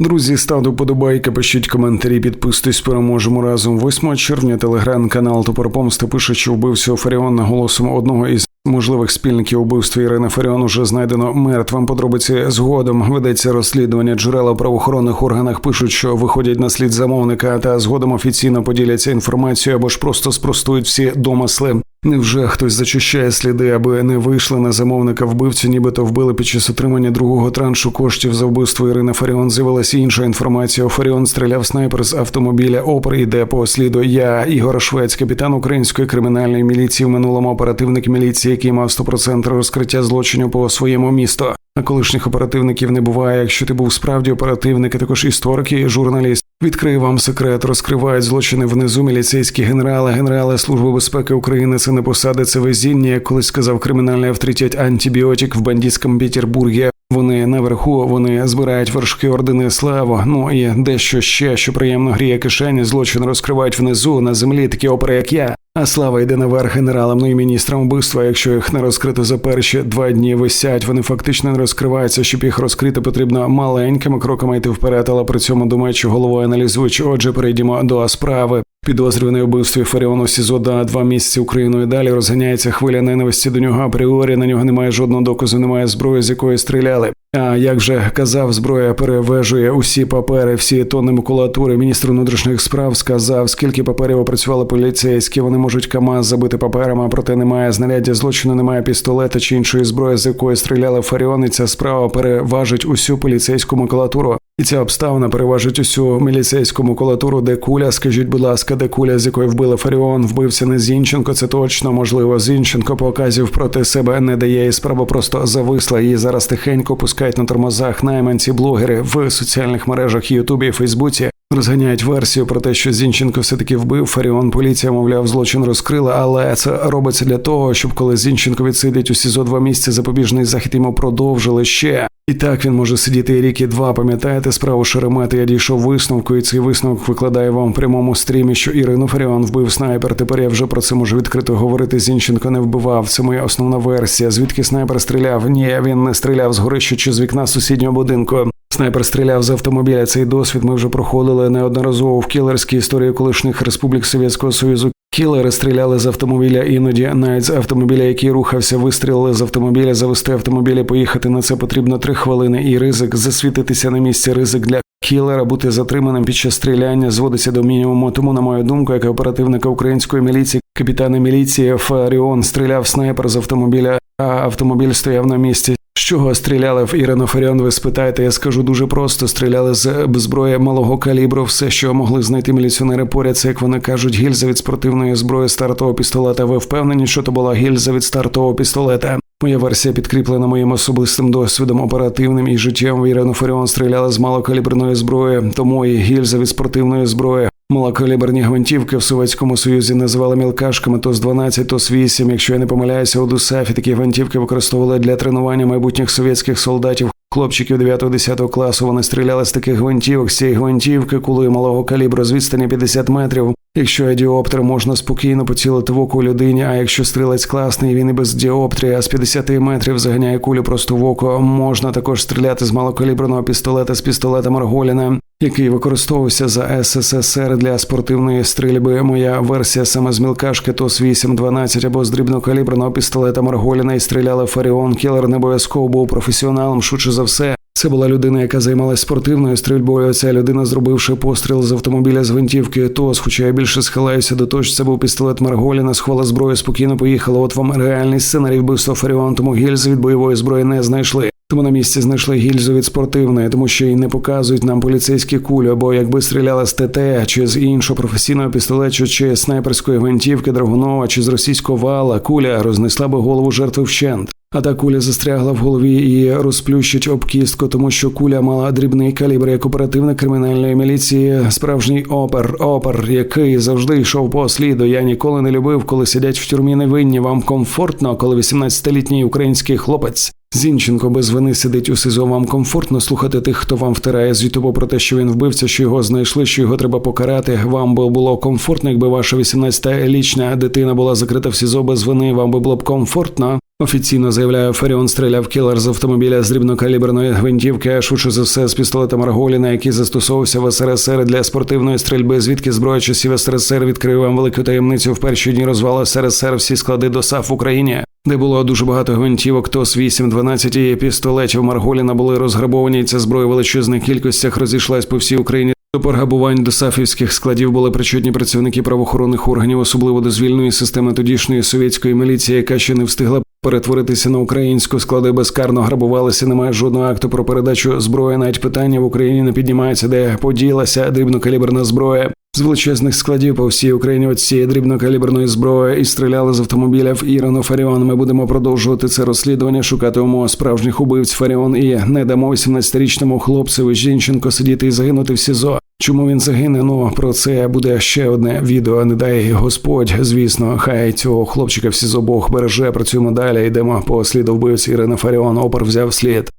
Друзі, ставте вподобайки, пишіть коментарі, підписуйтесь, переможемо разом. 8 червня телеграм-канал Топор Помсти пише, що вбивцю Фаріон голосом одного із можливих спільників убивства Ірини Фаріон уже знайдено мертвим. Подробиці згодом ведеться розслідування. Джерела в правоохоронних органах пишуть, що виходять на слід замовника, та згодом офіційно поділяться інформацією або ж просто спростують всі домисли. Невже хтось зачищає сліди, аби не вийшли на замовника вбивцю, нібито вбили під час отримання другого траншу коштів за вбивство Ірини Фаріон. З'явилася інша інформація. Фаріон стріляв снайпер з автомобіля Опер. Іде по сліду. Я Ігор Швець, капітан української кримінальної міліції в минулому оперативник міліції, який мав 100% розкриття злочинів по своєму місту. А колишніх оперативників не буває. Якщо ти був справді оперативник, а також історик і журналіст. Відкрию вам секрет, розкривають злочини внизу міліцейські генерали, генерали Служби безпеки України. Це не посади, це везіння, як колись сказав кримінальний авторитет антибіотик в бандитському Петербургі. Вони наверху, вони збирають вершки ордени славу. Ну і дещо ще, що приємно гріє кишені, злочин розкривають внизу на землі такі опери, як я. А слава йде наверх генералам, ну і міністрам вбивства. Якщо їх не розкрито за перші два дні висять, вони фактично не розкриваються. Щоб їх розкрити, потрібно маленькими кроками йти вперед, але при цьому думаючи головою аналізуючи. Отже, перейдімо до справи. Підозрюваний у вбивстві Фаріону СІЗО до два місяці Україною далі розганяється хвиля ненависті до нього апріорі. На нього немає жодного доказу, немає зброї, з якої стріляли. А як вже казав, зброя перевежує усі папери, всі тонни макулатури. Міністр внутрішніх справ сказав, скільки паперів опрацювали поліцейські. Вони можуть КАМАЗ забити паперами, проте немає знаряддя злочину, немає пістолета чи іншої зброї, з якої стріляли Фаріон. І Ця справа переважить усю поліцейську макулатуру. І ця обставина переважить усю міліцейську макулатуру, де куля. Скажіть, будь ласка, де куля, з якої вбили Фаріон, вбився не Зінченко. Це точно можливо. Зінченко показів проти себе не дає, і справа просто зависла. Її зараз тихенько пускають на тормозах найманці блогери в соціальних мережах Ютубі і Фейсбуці. Розганяють версію про те, що Зінченко все таки вбив Фаріон. Поліція, мовляв, злочин розкрила, але це робиться для того, щоб коли Зінченко відсидить у СІЗО два місяці запобіжний захід йому продовжили ще. І так він може сидіти рік і два. Пам'ятаєте справу Шеремети? Я дійшов висновку, і цей висновок викладає вам в прямому стрімі, що Ірину Фаріон вбив снайпер. Тепер я вже про це можу відкрито говорити. Зінченко не вбивав. Це моя основна версія. Звідки снайпер стріляв? Ні, він не стріляв з горища чи з вікна сусіднього будинку. Снайпер стріляв з автомобіля. Цей досвід ми вже проходили неодноразово в кілерській історії колишніх республік Совєтського Союзу. Кілери стріляли з автомобіля, іноді навіть з автомобіля, який рухався, вистрілили з автомобіля, завести автомобіль, поїхати на це потрібно три хвилини. І ризик засвітитися на місці. Ризик для кілера бути затриманим під час стріляння зводиться до мінімуму. Тому, на мою думку, як оперативника української міліції, капітана міліції Фаріон стріляв снайпер з автомобіля, а автомобіль стояв на місці. Чого стріляли в Ірину Фаріон, ви спитаєте, я скажу дуже просто: стріляли з зброї малого калібру. Все, що могли знайти міліціонери поряд, це як вони кажуть, гільза від спортивної зброї стартового пістолета. Ви впевнені, що то була гільза від стартового пістолета? Моя версія підкріплена моїм особистим досвідом оперативним і життям. Ірину Фаріон стріляли з малокаліберної зброї, тому і гільза від спортивної зброї. Малокаліберні гвинтівки в Совєтському Союзі називали мілкашками то з 12, то з 8. Якщо я не помиляюся, у ДУСАФі такі гвинтівки використовували для тренування майбутніх совєтських солдатів. Хлопчиків 9-10 класу вони стріляли з таких гвинтівок, з цієї гвинтівки, кулею малого калібру з відстані 50 метрів. Якщо є діоптер, можна спокійно поцілити в око людині, а якщо стрілець класний, він і без діоптрії, а з 50 метрів заганяє кулю просто в око. Можна також стріляти з малокаліберного пістолета з пістолета Марголіна, який використовувався за СССР для спортивної стрільби. Моя версія саме з мілкашки ТОС 8-12 або з дрібнокаліберного пістолета Марголіна і стріляли Фаріон. Кілер не обов'язково був професіоналом, швидше за все. Це була людина, яка займалась спортивною стрільбою. Ця людина, зробивши постріл з автомобіля з гвинтівки ТОС, хоча я більше схиляюся до того, що це був пістолет Марголіна, схвала зброю, спокійно поїхала. От вам реальний сценарій вбивства Фаріон, тому гільзи від бойової зброї не знайшли. Тому на місці знайшли гільзу від спортивної, тому що й не показують нам поліцейські кулі, бо якби стріляли з ТТ чи з іншого професійного пістолету, чи снайперської гвинтівки Драгунова, чи з російського вала, куля рознесла би голову жертви вщент. А та куля застрягла в голові і розплющить об кістку, тому що куля мала дрібний калібр як оперативна кримінальної міліції, справжній опер, опер, який завжди йшов по сліду. Я ніколи не любив, коли сидять в тюрмі невинні. Вам комфортно, коли 18-літній український хлопець. Зінченко без вини сидить у СИЗО. Вам комфортно слухати тих, хто вам втирає з Ютубу про те, що він вбивця, що його знайшли, що його треба покарати. Вам би було комфортно, якби ваша 18-літня дитина була закрита в СІЗО без вини. Вам би було б комфортно. Офіційно заявляє, Фаріон стріляв кілер з автомобіля з дрібнокаліберної гвинтівки, а швидше за все з пістолета Марголіна, який застосовувався в СРСР для спортивної стрільби. Звідки зброя часів СРСР відкрив вам велику таємницю в перші дні розвалу СРСР всі склади ДОСАФ в Україні. Де було дуже багато гвинтівок, ТОС 8, 12 і пістолетів Марголіна були розграбовані. і Ця зброя в величезних кількостях розійшлась по всій Україні. До пограбувань до сафівських складів були причетні працівники правоохоронних органів, особливо до звільної системи тодішньої совєтської міліції, яка ще не встигла перетворитися на українську. Склади безкарно грабувалися. Немає жодного акту про передачу зброї. Навіть питання в Україні не піднімається, де поділася дрібнокаліберна зброя. З величезних складів по всій Україні от цієї дрібнокаліберної зброї і стріляли з автомобілів Ірану Фаріон. Ми будемо продовжувати це розслідування, шукати умов справжніх убивць Фаріон і не дамо 18-річному хлопцеві Жінченко сидіти і загинути в СІЗО. Чому він загине? Ну про це буде ще одне відео. Не дай Господь. Звісно, хай цього хлопчика в СІЗО Бог береже. Працюємо далі. Йдемо по сліду вбивці Ірини Фаріон. Опер взяв слід.